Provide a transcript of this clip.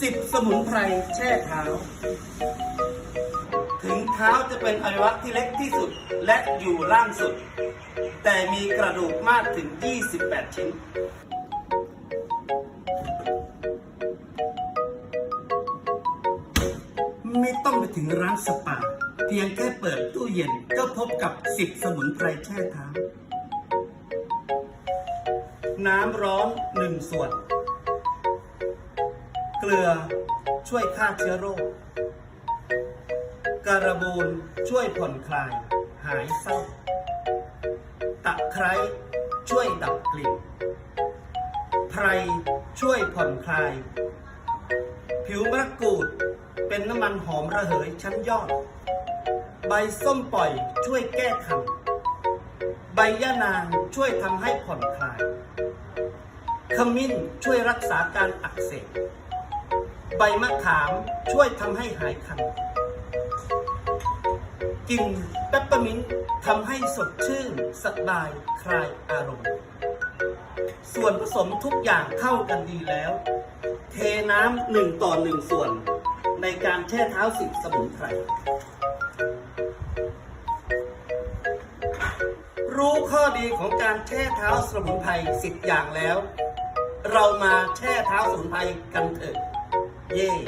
สิบสมุนไพรแช่เท้า ถึงเท้าจะเป็นอวัยวะที่เล็กที่สุดและอยู่ล่างสุด แต่มีกระดูกมากถึง 28 ชิ้น ไม่ต้องไปถึงร้านสปา เพียงแค่เปิดตู้เย็นก็พบกับ 10 สมุนไพรแช่เท้า น้ำร้อน1ส่วน กลือช่วยฆ่าเชื้อโรค การบูนช่วยผ่อนคลาย หายเศร้า ตะไคร้ช่วยดับกลิ่นไพรช่วยผ่อนคลาย ผิวมะกรูดเป็นน้ำมันหอมระเหยชั้นยอด ใบส้มปล่อยช่วยแก้คันใบย่านางช่วยทำให้ผ่อนคลาย ขมิ้นช่วยรักษาการอักเสบ ใบมะขามช่วยทำให้หายคันกลิ่นเปปเปอร์มินต์ทำให้สดชื่นสบายคลายอารมณ์ ส่วนผสมทุกอย่างเข้ากันดีแล้ว เทน้ำหนึ่งต่อหนึ่งส่วน ในการแช่เท้าสิบสมุนไพรรู้ข้อดีของการแช่เท้าสมุนไพรสิบอย่างแล้ว เรามาแช่เท้าสมุนไพรกันเถอะ Yay!